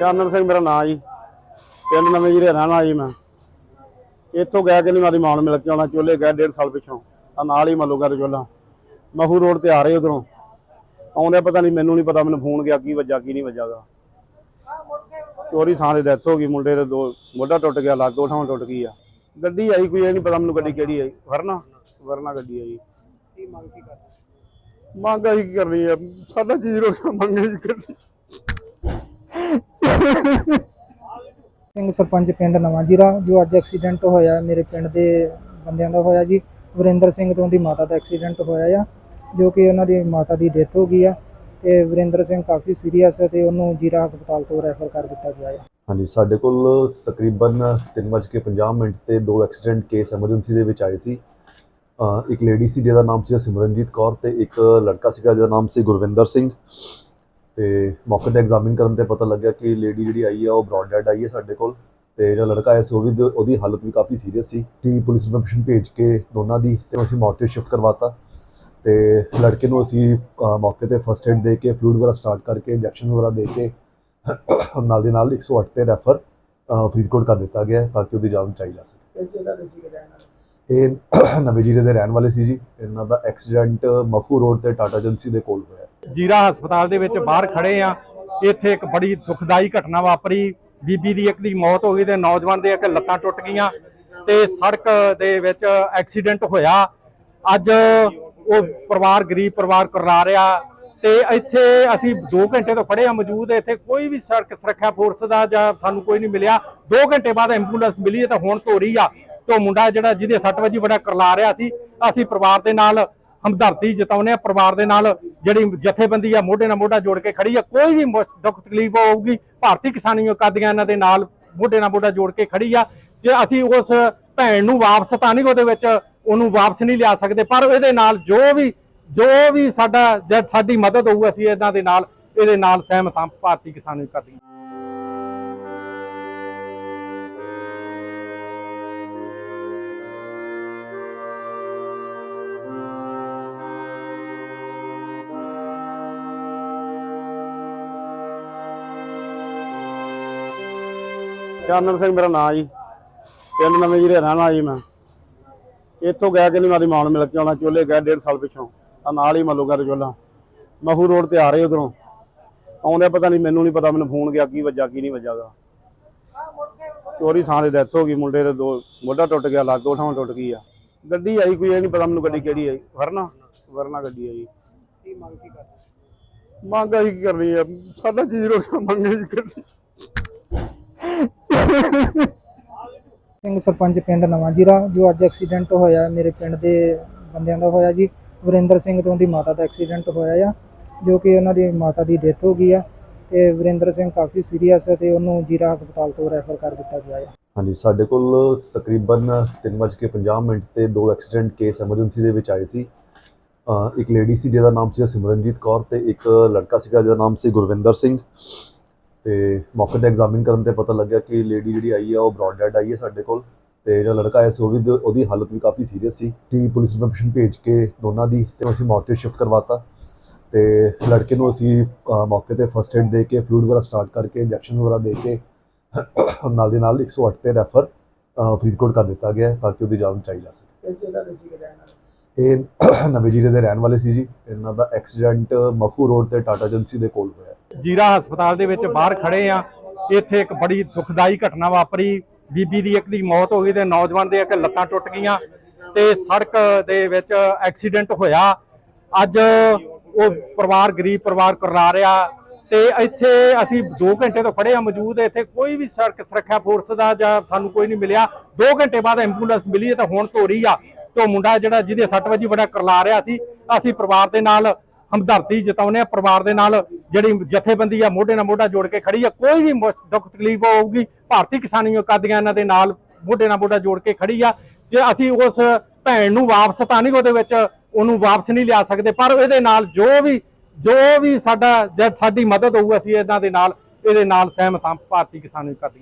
ਚਾਨਣ ਸਿੰਘ ਮੇਰਾ ਨਾਂ ਜੀ। ਪਿੰਡ ਨਵੇਂ ਜਿਹੜੇ ਰਹਿਣਾ ਜੀ ਮੈਂ। ਇੱਥੋਂ ਗਿਆ ਕਿ ਨਹੀਂ ਮਾਰੀ ਮਾਂ ਨੂੰ ਮਿਲ ਕੇ ਆਉਣਾ ਚੋਲੇ ਗਿਆ ਡੇਢ ਸਾਲ ਪਿੱਛੋਂ। ਆ ਨਾਲ ਹੀ ਮਲੋਗਾ ਤੇ ਚੋਲਾ। ਮਹੂ ਰੋਡ ਤੇ ਆ ਰਹੇ ਉਧਰੋਂ। ਆਉਂਦੇ ਪਤਾ ਨਹੀਂ ਮੈਨੂੰ ਨਹੀਂ ਪਤਾ ਮੈਨੂੰ ਫੋਨ ਗਿਆ ਕੀ ਵੱਜਾ ਕੀ ਨਹੀਂ ਵੱਜਾਗਾ ਚੋਰੀ ਥਾਂ ਦੇ ਡੈਥ ਹੋ ਗਈ ਮੁੰਡੇ ਦੇ ਦੋ ਮੋਢਾ ਟੁੱਟ ਗਿਆ ਲੱਗ ਦੋ ਥਾਂ ਟੁੱਟ ਗਈ ਆ। ਗੱਡੀ ਆਈ ਕੋਈ ਇਹ ਨਹੀਂ ਪਤਾ ਮੈਨੂੰ ਗੱਡੀ ਕਿਹੜੀ ਆਈ। ਵਰਨਾ ਵਰਨਾ ਗੱਡੀ ਆਈ। ਕੀ ਮੰਗ ਕੀ ਕਰਦੇ? ਮੰਗ ਕੀ ਕਰਨੀ ਆ ਸਾਡਾ ਚੀਜ਼ ਰੋਕਿਆ ਮੰਗੇ ਜੀ ਕਰਨੀ। ਸਿੰਘ ਸਰਪੰਚ ਪਿੰਡ ਨਵਾਂ ਜੀਰਾ ਜੋ ਅੱਜ ਐਕਸੀਡੈਂਟ ਹੋਇਆ, ਮੇਰੇ ਪਿੰਡ ਦੇ ਬੰਦਿਆਂ ਦਾ ਹੋਇਆ ਜੀ। ਵਰਿੰਦਰ ਸਿੰਘ ਤੋਂ ਦੀ ਮਾਤਾ ਦਾ ਐਕਸੀਡੈਂਟ ਹੋਇਆ ਆ, ਜੋ ਕਿ ਉਹਨਾਂ ਦੀ ਮਾਤਾ ਦੀ ਡੈਥ ਹੋ ਗਈ ਆ। ਤੇ ਵਰਿੰਦਰ ਸਿੰਘ ਕਾਫੀ ਸੀਰੀਅਸ ਹੈ ਤੇ ਉਹਨੂੰ ਜੀਰਾ ਹਸਪਤਾਲ ਤੋਂ ਰੈਫਰ ਕਰ ਦਿੱਤਾ ਗਿਆ ਹੈ ਹਾਂਜੀ, ਸਾਡੇ ਕੋਲ ਤਕਰੀਬਨ 3:50 ਮਿੰਟ ਤੇ ਦੋ ਐਕਸੀਡੈਂਟ ਕੇਸ ਐਮਰਜੈਂਸੀ ਦੇ ਵਿੱਚ ਆਏ ਸੀ। ਇੱਕ ਲੇਡੀ ਸੀ ਜਿਹਦਾ ਨਾਮ ਸੀ ਸਿਮਰਨਜੀਤ ਕੌਰ ਤੇ ਇੱਕ ਲੜਕਾ ਸੀਗਾ ਜਿਹਦਾ ਨਾਮ ਸੀ ਗੁਰਵਿੰਦਰ ਸਿੰਘ। ਤੇ ਮੌਕੇ ਤੇ ਐਗਜ਼ਾਮਿਨ ਕਰਨ ਤੇ ਪਤਾ ਲੱਗਿਆ ਕਿ ਲੇਡੀ ਜਿਹੜੀ ਆਈ ਆ, ਉਹ ਬ੍ਰੌਡ ਡੈਡ ਆਈ ਹੈ ਸਾਡੇ ਕੋਲ। ਤੇ ਜਿਹੜਾ ਲੜਕਾ ਆਇਆ ਸੀ, ਉਹ ਵੀ ਉਹਦੀ ਹਾਲਤ ਵੀ ਕਾਫੀ ਸੀਰੀਅਸ ਸੀ। ਅਸੀਂ ਪੁਲਿਸ ਇਨਫੋਰਮੇਸ਼ਨ ਭੇਜ ਕੇ ਦੋਨਾਂ ਦੀ ਤੇ ਅਸੀਂ ਮੌਕੇ ਸ਼ਿਫਟ ਕਰਵਾਤਾ। ਤੇ ਲੜਕੇ ਨੂੰ ਅਸੀਂ ਅਹ ਮੌਕੇ ਤੇ ਫਸਟ ਏਡ ਦੇ ਕੇ ਫਲੂਇਡ ਵਗੈਰਾ ਸਟਾਰਟ ਕਰਕੇ ਇੰਜੈਕਸ਼ਨ ਵਗੈਰਾ ਦੇ ਕੇ ਨਾਲ ਦੀ ਨਾਲ 108 ਤੇ ਰੈਫਰ ਫਰੀਦਕੋਟ ਕਰ ਦਿੱਤਾ ਗਿਆ ਹੈ, ਤਾਂ ਕਿ ਉਹਦੀ ਜਾਨ ਬਚਾਈ ਜਾ ਸਕੇ। ਇਹ ਨਵੇਂ ਜੀਰੇ ਦੇ ਰਹਿਣ ਵਾਲੇ ਸੀ ਜੀ। ਇਹਨਾਂ ਦਾ ਐਕਸੀਡੈਂਟ ਮਖੂ ਰੋਡ ਤੇ ਟਾਟਾ ਏਜੰਸੀ ਦੇ ਕੋਲ ਹੋਇਆ। ਜੀਰਾ ਹਸਪਤਾਲ ਦੇ ਵਿੱਚ ਬਾਹਰ ਖੜੇ ਆ। ਇੱਥੇ ਇੱਕ ਬੜੀ ਦੁਖਦਾਈ ਘਟਨਾ ਵਾਪਰੀ। ਬੀਬੀ ਦੀ ਇੱਕ ਦੀ ਮੌਤ ਹੋ ਗਈ ਤੇ ਨੌਜਵਾਨ ਦੇ ਇੱਕ ਲੱਤਾਂ ਟੁੱਟ ਗਈਆਂ ਤੇ ਸੜਕ ਦੇ ਵਿੱਚ ਐਕਸੀਡੈਂਟ ਹੋਇਆ। ਅੱਜ ਉਹ ਪਰਿਵਾਰ, ਗਰੀਬ ਪਰਿਵਾਰ ਕਰਾ ਰਿਹਾ ਤੇ ਇੱਥੇ ਅਸੀਂ 2 ਘੰਟੇ ਤੋਂ ਖੜੇ ਆ ਮੌਜੂਦ। ਇੱਥੇ ਕੋਈ ਵੀ ਸੜਕ ਸੁਰੱਖਿਆ ਫੋਰਸ ਦਾ ਜਾਂ ਸਾਨੂੰ ਕੋਈ ਨਹੀਂ ਮਿਲਿਆ। 2 ਘੰਟੇ ਬਾਅਦ ਐਂਬੂਲੈਂਸ ਮਿਲੀ ਹੈ ਤਾਂ ਹੁਣ ਧੋਰੀ ਆ। ਤੇ ਮੁੰਡਾ ਜਿਹੜਾ ਜਿਹਦੇ ਸੱਟ ਵੱਜੀ, ਬੜਾ ਕਰਲਾ ਰਿਹਾ ਸੀ। ਅਸੀਂ ਪਰਿਵਾਰ ਦੇ ਨਾਲ ਹਮਦਰਦੀ ਜਤਾਉਂਦੇ ਆ ਪਰਿਵਾਰ ਦੇ ਨਾਲ ਜਿਹੜੀ ਜਥੇਬੰਦੀ ਆ, ਮੋਢੇ ਨਾਲ ਮੋਢਾ ਜੋੜ ਕੇ ਖੜੀ ਆ। ਕੋਈ ਵੀ ਦੁੱਖ ਤਕਲੀਫ ਹੋਊਗੀ, ਭਾਰਤੀ ਕਿਸਾਨੀ ਅਕਾਦੀਆਂ ਇਹਨਾਂ ਦੇ ਨਾਲ, ਮੋਢੇ ਨਾਲ ਮੋਢਾ ਜੋੜ ਕੇ ਖੜੀ ਆ। ਜੇ ਅਸੀਂ ਉਸ ਭੈਣ ਨੂੰ ਵਾਪਸ ਤਾਂ ਨਹੀਂ ਉਹਦੇ ਵਿੱਚ, ਉਹਨੂੰ ਵਾਪਸ ਨਹੀਂ ਲਿਆ ਸਕਦੇ, ਪਰ ਇਹਦੇ ਨਾਲ ਜੋ ਵੀ ਜੋ ਵੀ ਸਾਡਾ, ਜਦ ਸਾਡੀ ਮਦਦ ਹੋਊ, ਅਸੀਂ ਇਹਨਾਂ ਦੇ ਨਾਲ, ਇਹਦੇ ਨਾਲ ਸਹਿਮਤ ਹਾਂ, ਭਾਰਤੀ ਕਿਸਾਨੀ ਅਕਾਦੀਆਂ ਚਾਨਣ ਸਿੰਘ ਮੇਰਾ ਨਾਂ ਜੀ। ਪਿੰਡ ਨਵੇਂ ਜਿਹੜੇ ਰਹਿਣਾ ਜੀ ਮੈਂ। ਇੱਥੋਂ ਗਿਆ ਕਿ ਨਹੀਂ ਮਾਰੀ ਮਾਂ ਨੂੰ ਮਿਲ ਕੇ ਆਉਣਾ ਚੋਲੇ ਗਿਆ ਡੇਢ ਸਾਲ ਪਿੱਛੋਂ। ਆ ਨਾਲ ਹੀ ਮਲੋਗਾ ਚੋਲਾ। ਮਹੂ ਰੋਡ ਤੇ ਆ ਰਹੇ ਉਧਰੋਂ। ਆਉਂਦੇ ਪਤਾ ਨਹੀਂ ਮੈਨੂੰ ਨਹੀਂ ਪਤਾ ਮੈਨੂੰ ਫੋਨ ਗਿਆ ਕੀ ਵੱਜਾ ਕੀ ਨਹੀਂ ਵੱਜਾਗਾ ਚੋਰੀ ਥਾਂ ਦੇ ਡੈਥ ਹੋ ਗਈ ਮੁੰਡੇ ਦੇ ਦੋ ਮੋਢਾ ਟੁੱਟ ਗਿਆ ਲੱਗ ਦੋ ਥਾਂ ਟੁੱਟ ਗਈ ਆ। ਗੱਡੀ ਆਈ ਕੋਈ ਇਹ ਨਹੀਂ ਪਤਾ ਮੈਨੂੰ ਗੱਡੀ ਕਿਹੜੀ ਆਈ। ਵਰਨਾ ਵਰਨਾ ਗੱਡੀ ਆਈ। ਕੀ ਮੰਗ ਕੀ ਕਰਦੇ? ਮੰਗ ਅਸੀਂ ਕੀ ਕਰਨੀ ਆ ਸਾਡਾ ਰੋਕਿਆ ਮੰਗੇ ਜੀ ਕਰਨੀ। ਸਿੰਘ ਸਰਪੰਚ ਪਿੰਡ ਨਵਾਂ ਜੀਰਾ ਜੋ ਅੱਜ ਐਕਸੀਡੈਂਟ ਹੋਇਆ ਮੇਰੇ ਪਿੰਡ ਦੇ ਬੰਦਿਆਂ ਦਾ ਹੋਇਆ ਜੀ। ਵਰਿੰਦਰ ਸਿੰਘ ਤੋਂ ਦੀ ਮਾਤਾ ਦਾ ਐਕਸੀਡੈਂਟ ਹੋਇਆ ਆ, ਜੋ ਕਿ ਉਹਨਾਂ ਦੀ ਮਾਤਾ ਦੀ ਡੈਥ ਹੋ ਗਈ ਆ। ਤੇ ਵਰਿੰਦਰ ਸਿੰਘ ਕਾਫੀ ਸੀਰੀਅਸ ਹੈ ਤੇ ਉਹਨੂੰ ਜੀਰਾ ਹਸਪਤਾਲ ਤੋਂ ਰੈਫਰ ਕਰ ਦਿੱਤਾ ਗਿਆ ਹੈ ਹਾਂਜੀ, ਸਾਡੇ ਕੋਲ ਤਕਰੀਬਨ 3:50 ਮਿੰਟ ਤੇ ਦੋ ਐਕਸੀਡੈਂਟ ਕੇਸ ਐਮਰਜੈਂਸੀ ਦੇ ਵਿੱਚ ਆਏ ਸੀ। ਇੱਕ ਲੇਡੀ ਸੀ ਜਿਹਦਾ ਨਾਮ ਸੀ ਸਿਮਰਨਜੀਤ ਕੌਰ ਤੇ ਇੱਕ ਲੜਕਾ ਸੀਗਾ ਜਿਹਦਾ ਨਾਮ ਸੀ ਗੁਰਵਿੰਦਰ ਸਿੰਘ। ਤੇ ਮੌਕੇ ਤੇ ਐਗਜ਼ਾਮਿਨ ਕਰਨ ਤੇ ਪਤਾ ਲੱਗਿਆ ਕਿ ਲੇਡੀ ਜਿਹੜੀ ਆਈ ਹੈ ਉਹ ਬ੍ਰੌਡ ਡੈਡ ਆਈ ਹੈ ਸਾਡੇ ਕੋਲ ਤੇ ਜਿਹੜਾ ਲੜਕਾ ਆਇਆ ਸੀ, ਉਹ ਵੀ ਉਹਦੀ ਹਾਲਤ ਵੀ ਕਾਫੀ ਸੀਰੀਅਸ ਸੀ। ਅਸੀਂ ਪੁਲਿਸ ਇਨਫੋਰਮੇਸ਼ਨ ਭੇਜ ਕੇ ਦੋਨਾਂ ਦੀ ਤੇ ਅਸੀਂ ਮੌਕੇ ਸ਼ਿਫਟ ਕਰਵਾਤਾ ਤੇ ਲੜਕੇ ਨੂੰ ਅਸੀਂ ਮੌਕੇ ਤੇ ਫਸਟ ਏਡ ਦੇ ਕੇ ਫਲੂਇਡ ਵਗੈਰਾ ਸਟਾਰਟ ਕਰਕੇ ਇੰਜੈਕਸ਼ਨ ਵਗੈਰਾ ਦੇ ਕੇ ਨਾਲ ਦੇ ਨਾਲ 108 ਤੇ ਰੈਫਰ ਫਰੀਦਕੋਟ ਕਰ ਦਿੱਤਾ ਗਿਆ ਤਾਂ ਕਿ ਉਹਦੀ ਜਾਨ ਬਚਾਈ ਜਾ ਸਕੇ। ਇਹ ਨਵੇਂ ਜੀਰੇ ਦੇ ਰਹਿਣ ਵਾਲੇ ਸੀ ਜੀ। ਇਹਨਾਂ ਦਾ ਐਕਸੀਡੈਂਟ ਮਖੂ ਰੋਡ ਤੇ ਟਾਟਾ ਏਜੰਸੀ ਦੇ ਕੋਲ ਹੋਇਆ। ਜੀਰਾ ਹਸਪਤਾਲ ਦੇ ਵਿੱਚ ਬਾਹਰ ਖੜੇ ਆ। ਇੱਥੇ ਇੱਕ ਬੜੀ ਦੁਖਦਾਈ ਘਟਨਾ ਵਾਪਰੀ। ਬੀਬੀ ਦੀ ਇੱਕ ਦੀ ਮੌਤ ਹੋ ਗਈ ਤੇ ਨੌਜਵਾਨ ਦੇ ਇੱਕ ਲੱਤਾਂ ਟੁੱਟ ਗਈਆਂ ਤੇ ਸੜਕ ਦੇ ਵਿੱਚ ਐਕਸੀਡੈਂਟ ਹੋਇਆ। ਅੱਜ ਉਹ ਪਰਿਵਾਰ, ਗਰੀਬ ਪਰਿਵਾਰ ਕਰਾ ਰਿਹਾ ਤੇ ਇੱਥੇ ਅਸੀਂ 2 ਘੰਟੇ ਤੋਂ ਖੜੇ ਆ ਮੌਜੂਦ। ਇੱਥੇ ਕੋਈ ਵੀ ਸੜਕ ਸੁਰੱਖਿਆ ਫੋਰਸ ਦਾ ਜਾਂ ਸਾਨੂੰ ਕੋਈ ਨਹੀਂ ਮਿਲਿਆ। 2 ਘੰਟੇ ਬਾਅਦ ਐਂਬੂਲੈਂਸ ਮਿਲੀ ਹੈ ਤਾਂ ਹੁਣ ਧੋਰੀ ਆ। ਤੇ ਉਹ ਮੁੰਡਾ ਜਿਹੜਾ ਜਿਹਦੇ ਸੱਟ ਵੱਜੀ ਬੜਾ ਕਰਲਾ ਰਿਹਾ ਸੀ। ਅਸੀਂ ਪਰਿਵਾਰ ਦੇ ਨਾਲ ਹਮਦਰਦੀ ਜਤਾਉਂਦੇ ਆ ਪਰਿਵਾਰ ਦੇ ਨਾਲ ਜਿਹੜੀ ਜਥੇਬੰਦੀ ਆ, ਮੋਢੇ ਨਾਲ ਮੋਢਾ ਜੋੜ ਕੇ ਖੜੀ ਆ। ਕੋਈ ਵੀ ਦੁੱਖ ਤਕਲੀਫ ਹੋਊਗੀ, ਭਾਰਤੀ ਕਿਸਾਨੀ ਅਕਾਦੀਆਂ ਇਹਨਾਂ ਦੇ ਨਾਲ ਮੋਢੇ ਨਾਲ ਮੋਢਾ ਜੋੜ ਕੇ ਖੜੀ ਆ। ਜੇ ਅਸੀਂ ਉਸ ਭੈਣ ਨੂੰ ਵਾਪਸ ਤਾਂ ਨਹੀਂ ਉਹਦੇ ਵਿੱਚ ਉਹਨੂੰ ਵਾਪਸ ਨਹੀਂ ਲਿਆ ਸਕਦੇ, ਪਰ ਇਹਦੇ ਨਾਲ ਜੋ ਵੀ ਜੋ ਵੀ ਸਾਡਾ, ਜਦ ਸਾਡੀ ਮਦਦ ਹੋਊ, ਅਸੀਂ ਇਹਨਾਂ ਦੇ ਨਾਲ, ਇਹਦੇ ਨਾਲ ਸਹਿਮਤ ਹਾਂ, ਭਾਰਤੀ ਕਿਸਾਨੀ ਅਕਾਦੀਆਂ